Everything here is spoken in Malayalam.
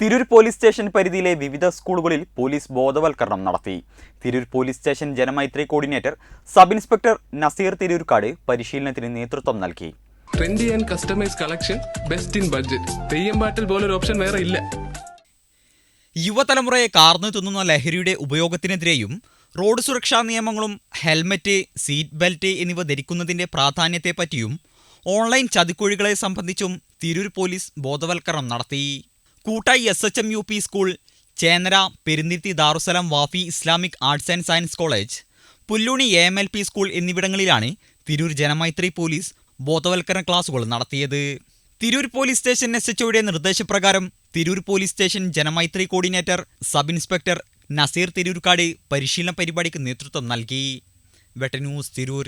Tirur police station പരിധിയിലെ വിവിധ സ്കൂളുകളിൽ പോലീസ് ബോധവൽക്കരണം നടത്തി. Tirur police station Janamaithri coordinator sub inspector Naseer Tirurkad പരിശീലനത്തിന് നേതൃത്വം നൽകി. Trendy and customise collection best in budget Theyyam പാട്ടിൽ പോലൊരു ഓപ്ഷൻ വേറെ ഇല്ല. യുവതലമുറയെ കാർന്നു തിന്നുന്ന ലഹരിയുടെ ഉപയോഗത്തിനെതിരെയും റോഡ് സുരക്ഷാ നിയമങ്ങളും ഹെൽമറ്റ് സീറ്റ് ബെൽറ്റ് എന്നിവ ധരിക്കുന്നതിന്റെ പ്രാധാന്യത്തെപ്പറ്റിയും ഓൺലൈൻ ചതിക്കുഴികളെ സംബന്ധിച്ചും തിരൂർ പോലീസ് ബോധവൽക്കരണം നടത്തി. കൂട്ടായി S H M U P school Chennara Perunniruthi Darussalam Wafi Islamic arts and science college Pulluni A M L P school എന്നിവിടങ്ങളിലാണ് തിരൂർ ജനമൈത്രി പോലീസ് ബോധവൽക്കരണ ക്ലാസുകൾ നടത്തിയത്. തിരൂർ പോലീസ് സ്റ്റേഷൻ എസ് എച്ച്ഒയുടെ നിർദ്ദേശപ്രകാരം Tirur police station Janamaithri coordinator sub inspector Naseer Tirurkad പരിശീലന പരിപാടിക്ക് നേതൃത്വം നൽകി. വെട്ട ന്യൂസ് തിരൂർ.